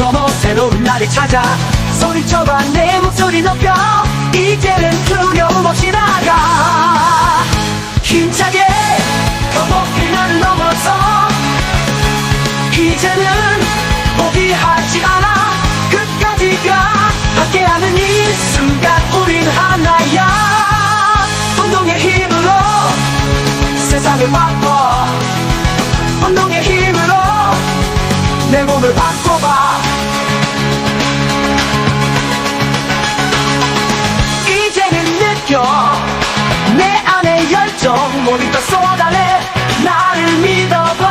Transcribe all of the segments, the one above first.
넘어 새로운 나를 찾아 소리쳐봐 내 목소리 높여 이제는 두려움 없이 나가 힘차게 더 높이 날 넘어서 이제는 포기하지 않아 끝까지 가 함께하는 이 순간 우린 하나야 운동의 힘으로 세상을 바 모두 다 쏟아내 나를 믿어봐.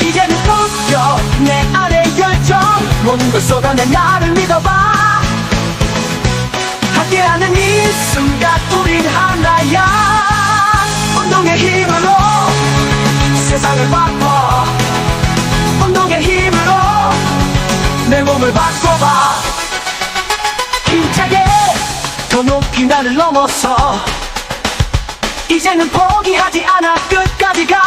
이제는 느껴 내 안에 열정. 모든 걸 쏟아내 나를 믿어봐 이 순간 우린 하나야. 운동의 힘으로 세상을 바꿔. 운동의 힘으로 내 몸을 바꿔봐. 힘차게 더 높이 나를 넘어서. 이제는 포기하지 않아. 끝까지 가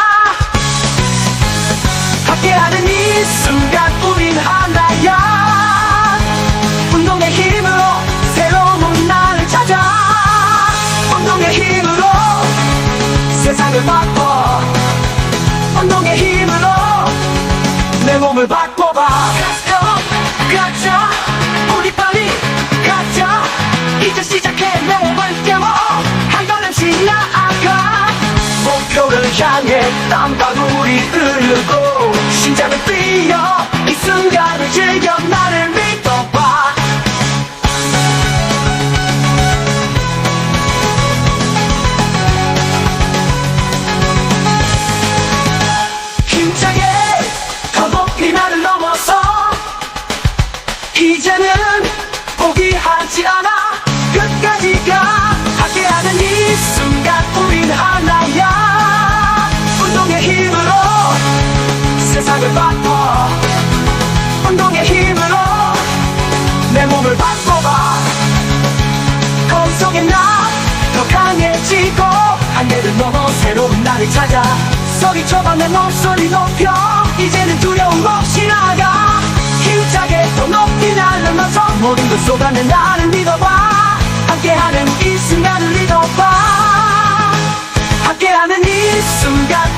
내 몸을 바꿔봐. 가자 우리 빨리 가자. 이제 시작해 내 몸을 깨워 한 걸음씩 나아가. 목표를 향해 땀 포기하지 않아. 끝까지 가 함께하는 이 순간 우린 하나야. 운동의 힘으로 세상을 바꿔. 운동의 힘으로 내 몸을 바꿔봐. 거울 속에 나 더 강해지고 한계를 넘어 새로운 나를 찾아. 소리쳐봐 내 목소리 높여 이제는 두 날아나서 모든 걸 쏟아내 나를 믿어봐. 함께하는 이 순간을 믿어봐. 함께하는 이 순간